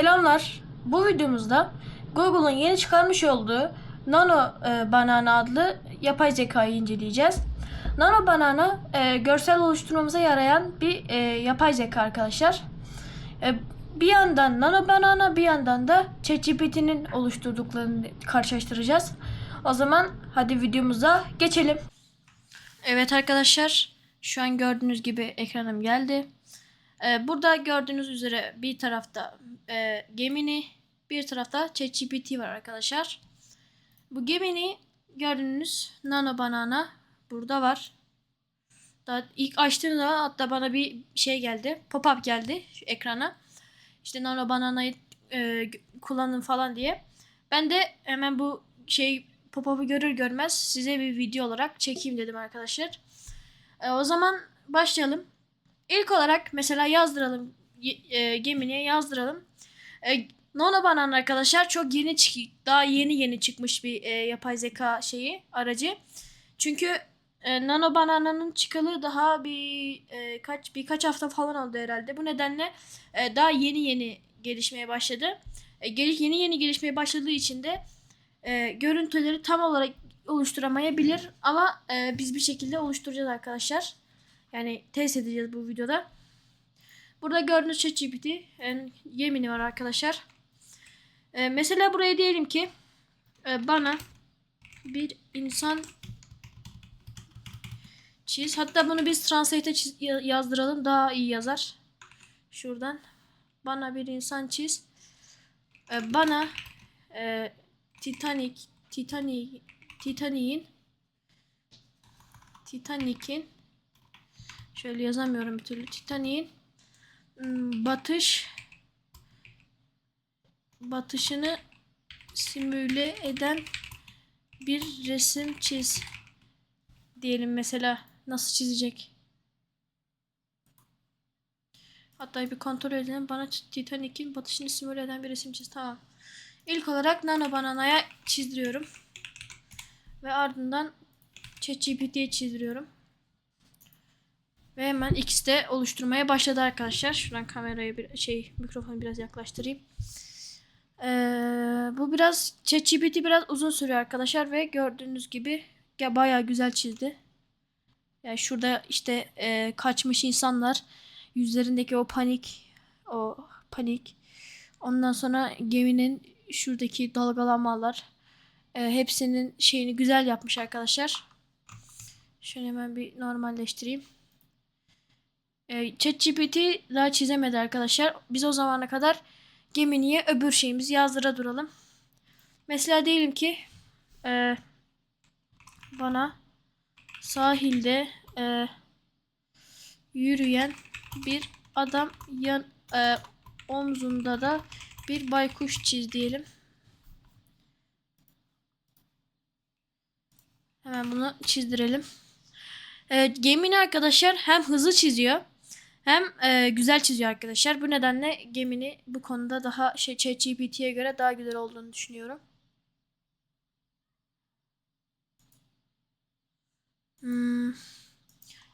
Selamlar. Bu videomuzda Google'un yeni çıkarmış olduğu Nano e, Banana adlı yapay zekayı inceleyeceğiz. Nano Banana e, görsel oluşturmamıza yarayan bir e, yapay zeka arkadaşlar. E, bir yandan Nano Banana bir yandan da ChatGPT'nin oluşturduklarını karşılaştıracağız. O zaman hadi videomuza geçelim. Evet arkadaşlar şu an gördüğünüz gibi ekranım geldi. Ee, burada gördüğünüz üzere bir tarafta e, Gemini, bir tarafta ChatGPT var arkadaşlar. Bu Gemini gördüğünüz Nano Banana burada var. Daha ilk açtığımda hatta bana bir şey geldi. Pop-up geldi şu ekrana. İşte Nano Banana'yı e, kullanın falan diye. Ben de hemen bu şey pop-up'ı görür görmez size bir video olarak çekeyim dedim arkadaşlar. E, o zaman başlayalım. İlk olarak mesela yazdıralım e, Gemini'ye yazdıralım. E, Nono Banana arkadaşlar çok yeni çık daha yeni yeni çıkmış bir e, yapay zeka şeyi aracı. Çünkü e, Nano Banana'nın çıkalı daha bir e, kaç birkaç hafta falan oldu herhalde. Bu nedenle e, daha yeni yeni gelişmeye başladı. E, gel- yeni yeni gelişmeye başladığı için de e, görüntüleri tam olarak oluşturamayabilir ama e, biz bir şekilde oluşturacağız arkadaşlar. Yani test edeceğiz bu videoda. Burada gördüğünüz ChatGPT yani yemini var arkadaşlar. Ee, mesela buraya diyelim ki e, bana bir insan çiz. Hatta bunu biz Translate'e yazdıralım daha iyi yazar. Şuradan bana bir insan çiz. Ee, bana e, Titanic Titanic Titanic'in Titanic'in Şöyle yazamıyorum bir türlü. Titanic'in hmm, batış batışını simüle eden bir resim çiz. Diyelim mesela nasıl çizecek? Hatta bir kontrol edelim. Bana Titanic'in batışını simüle eden bir resim çiz. Tamam. İlk olarak Nano Banana'ya çizdiriyorum. Ve ardından ChatGPT'ye çizdiriyorum. Ve hemen ikisi de oluşturmaya başladı arkadaşlar. Şuradan kamerayı bir şey mikrofonu biraz yaklaştırayım. Ee, bu biraz ChatGPT biraz uzun sürüyor arkadaşlar ve gördüğünüz gibi ya bayağı güzel çizdi. Yani şurada işte e, kaçmış insanlar yüzlerindeki o panik o panik ondan sonra geminin şuradaki dalgalanmalar e, hepsinin şeyini güzel yapmış arkadaşlar. Şöyle hemen bir normalleştireyim. E, ChatGPT daha çizemedi arkadaşlar. Biz o zamana kadar Gemini'ye öbür şeyimizi yazdıra duralım. Mesela diyelim ki e, bana sahilde e, yürüyen bir adam yan e, omzunda da bir baykuş çiz diyelim. Hemen bunu çizdirelim. Evet, Gemini arkadaşlar hem hızlı çiziyor hem e, güzel çiziyor arkadaşlar. Bu nedenle Gemini bu konuda daha şey ChatGPT'ye göre daha güzel olduğunu düşünüyorum. Hmm,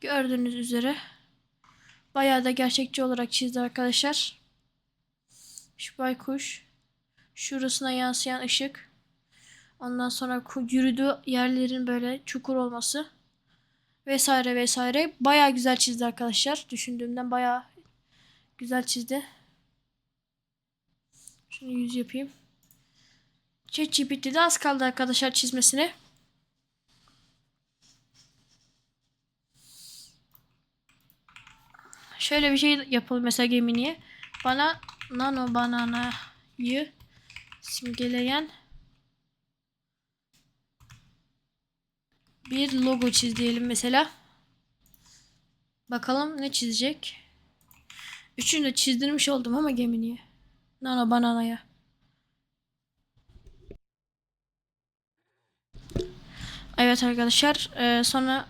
gördüğünüz üzere bayağı da gerçekçi olarak çizdi arkadaşlar. Şu baykuş, şurasına yansıyan ışık, ondan sonra yürüdüğü yerlerin böyle çukur olması vesaire vesaire. Baya güzel çizdi arkadaşlar. Düşündüğümden baya güzel çizdi. Şunu yüz yapayım. ChatGPT'de az kaldı arkadaşlar çizmesine. Şöyle bir şey yapalım mesela Gemini'ye. Bana nano bananayı simgeleyen bir logo çiz diyelim mesela. Bakalım ne çizecek. Üçünü de çizdirmiş oldum ama Gemini'ye. Nano Banana'ya. Evet arkadaşlar. eee, sonra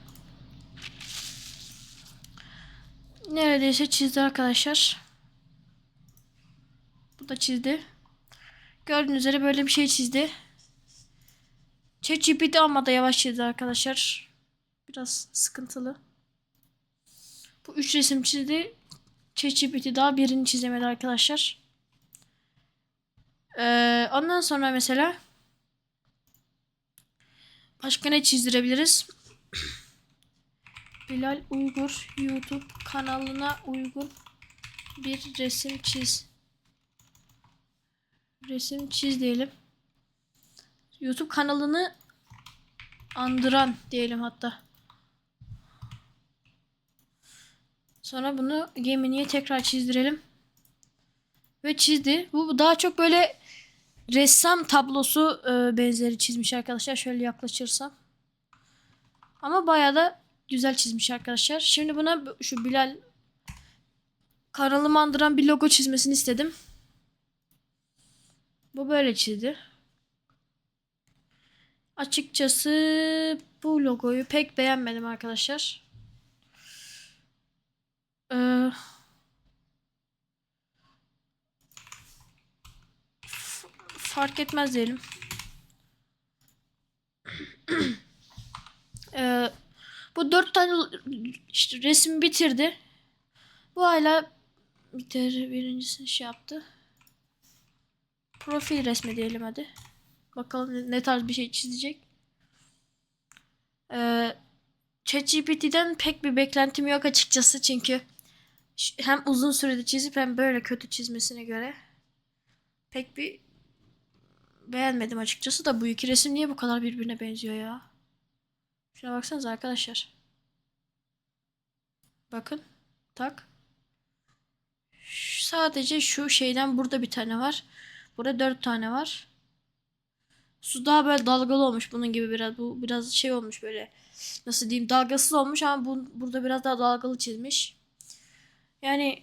neredeyse çizdi arkadaşlar. Bu da çizdi. Gördüğünüz üzere böyle bir şey çizdi. ChatGPT ama da yavaş çizdi arkadaşlar. Biraz sıkıntılı. Bu üç resim çizdi. ChatGPT daha birini çizemedi arkadaşlar. Ee, ondan sonra mesela başka ne çizdirebiliriz? Bilal Uygur YouTube kanalına uygun bir resim çiz. Resim çiz diyelim. YouTube kanalını andıran diyelim hatta. Sonra bunu Gemini'ye tekrar çizdirelim. Ve çizdi. Bu daha çok böyle ressam tablosu e, benzeri çizmiş arkadaşlar. Şöyle yaklaşırsam. Ama bayağı da güzel çizmiş arkadaşlar. Şimdi buna şu Bilal kanalımı andıran bir logo çizmesini istedim. Bu böyle çizdi. Açıkçası bu logoyu pek beğenmedim arkadaşlar. Ee, fark etmez diyelim. Ee, bu dört tane işte resim bitirdi. Bu hala biter birincisini şey yaptı. Profil resmi diyelim hadi. Bakalım ne- tarz bir şey çizecek. Ee, ChatGPT'den pek bir beklentim yok açıkçası çünkü hem uzun sürede çizip hem böyle kötü çizmesine göre pek bir beğenmedim açıkçası da bu iki resim niye bu kadar birbirine benziyor ya? Şuna baksanıza arkadaşlar. Bakın. Tak. Ş- Sadece şu şeyden burada bir tane var. Burada dört tane var. Su daha böyle dalgalı olmuş bunun gibi biraz. Bu biraz şey olmuş böyle. Nasıl diyeyim dalgasız olmuş ama bu, burada biraz daha dalgalı çizmiş. Yani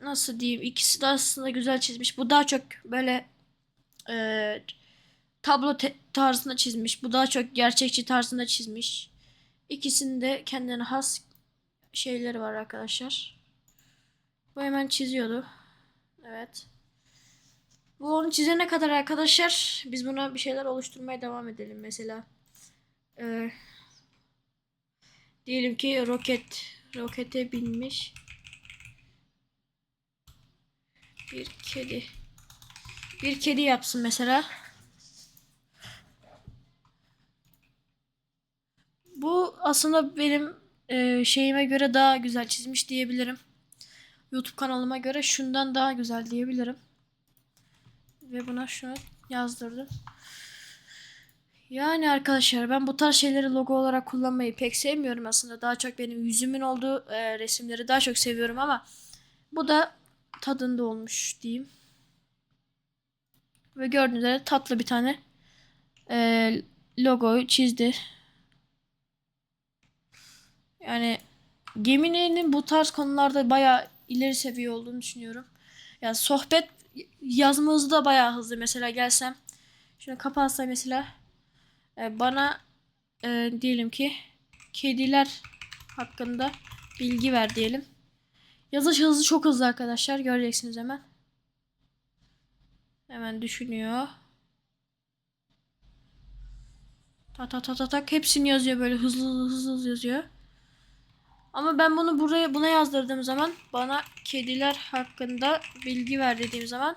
nasıl diyeyim ikisi de aslında güzel çizmiş. Bu daha çok böyle e, tablo tarzında çizmiş. Bu daha çok gerçekçi tarzında çizmiş. İkisinde kendine has şeyleri var arkadaşlar. Bu hemen çiziyordu. Evet. Bu onu çizene kadar arkadaşlar biz buna bir şeyler oluşturmaya devam edelim. Mesela e, diyelim ki roket rokete binmiş bir kedi. Bir kedi yapsın mesela. Bu aslında benim e, şeyime göre daha güzel çizmiş diyebilirim. YouTube kanalıma göre şundan daha güzel diyebilirim. Ve buna şunu yazdırdım. Yani arkadaşlar ben bu tarz şeyleri logo olarak kullanmayı pek sevmiyorum aslında. Daha çok benim yüzümün olduğu e, resimleri daha çok seviyorum ama bu da tadında olmuş diyeyim. Ve gördüğünüz üzere tatlı bir tane e, logoyu çizdi. Yani Gemini'nin bu tarz konularda bayağı ileri seviye olduğunu düşünüyorum. Ya sohbet yazma hızı da bayağı hızlı. Mesela gelsem şunu kapatsam mesela e, bana e, diyelim ki kediler hakkında bilgi ver diyelim. Yazış hızı çok hızlı arkadaşlar. Göreceksiniz hemen. Hemen düşünüyor. Ta ta ta ta tak hepsini yazıyor böyle hızlı hızlı hızlı yazıyor. Ama ben bunu buraya buna yazdırdığım zaman bana kediler hakkında bilgi ver dediğim zaman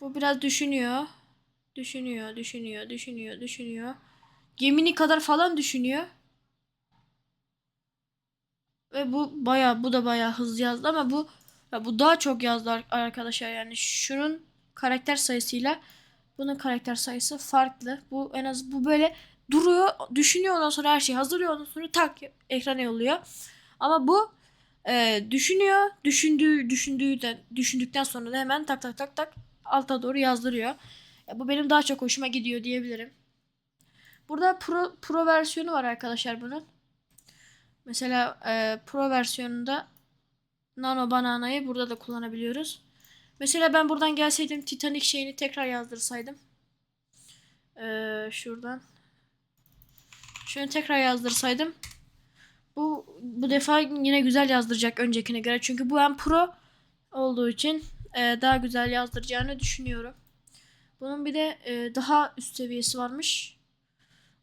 bu biraz düşünüyor. Düşünüyor, düşünüyor, düşünüyor, düşünüyor. Gemini kadar falan düşünüyor. Ve bu baya bu da baya hızlı yazdı ama bu ya bu daha çok yazdı ar- arkadaşlar yani şunun karakter sayısıyla bunun karakter sayısı farklı. Bu en az bu böyle duruyor, düşünüyor ondan sonra her şeyi hazırlıyor ondan sonra tak ekrana yolluyor. Ama bu e, düşünüyor, düşündüğü düşündüğüden düşündükten sonra da hemen tak tak tak tak alta doğru yazdırıyor. Ya bu benim daha çok hoşuma gidiyor diyebilirim. Burada pro pro versiyonu var arkadaşlar bunun. Mesela e, Pro versiyonunda Nano Banana'yı burada da kullanabiliyoruz. Mesela ben buradan gelseydim Titanic şeyini tekrar yazdırsaydım. E, şuradan. Şunu tekrar yazdırsaydım. Bu bu defa yine güzel yazdıracak öncekine göre. Çünkü bu hem Pro olduğu için e, daha güzel yazdıracağını düşünüyorum. Bunun bir de e, daha üst seviyesi varmış.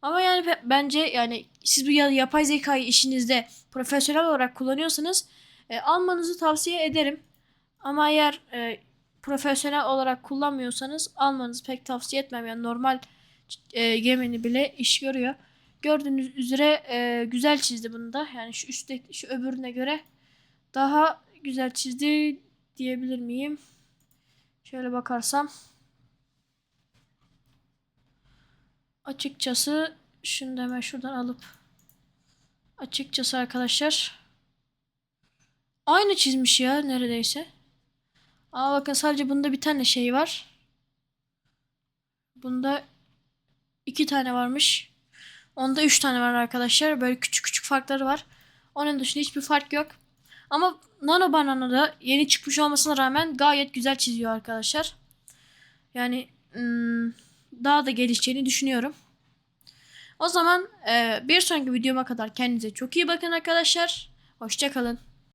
Ama yani be- bence yani siz bu ya- yapay zekayı işinizde profesyonel olarak kullanıyorsanız e, almanızı tavsiye ederim. Ama eğer e, profesyonel olarak kullanmıyorsanız almanızı pek tavsiye etmem. Yani normal e, gemini bile iş görüyor. Gördüğünüz üzere e, güzel çizdi bunu da. Yani şu üstte şu öbürüne göre daha güzel çizdi diyebilir miyim? Şöyle bakarsam. Açıkçası şunu da hemen şuradan alıp açıkçası arkadaşlar aynı çizmiş ya neredeyse. Aa bakın sadece bunda bir tane şey var. Bunda iki tane varmış. Onda üç tane var arkadaşlar. Böyle küçük küçük farkları var. Onun dışında hiçbir fark yok. Ama Nano Banana da yeni çıkmış olmasına rağmen gayet güzel çiziyor arkadaşlar. Yani hmm, daha da gelişeceğini düşünüyorum. O zaman e, bir sonraki videoma kadar kendinize çok iyi bakın arkadaşlar. Hoşçakalın.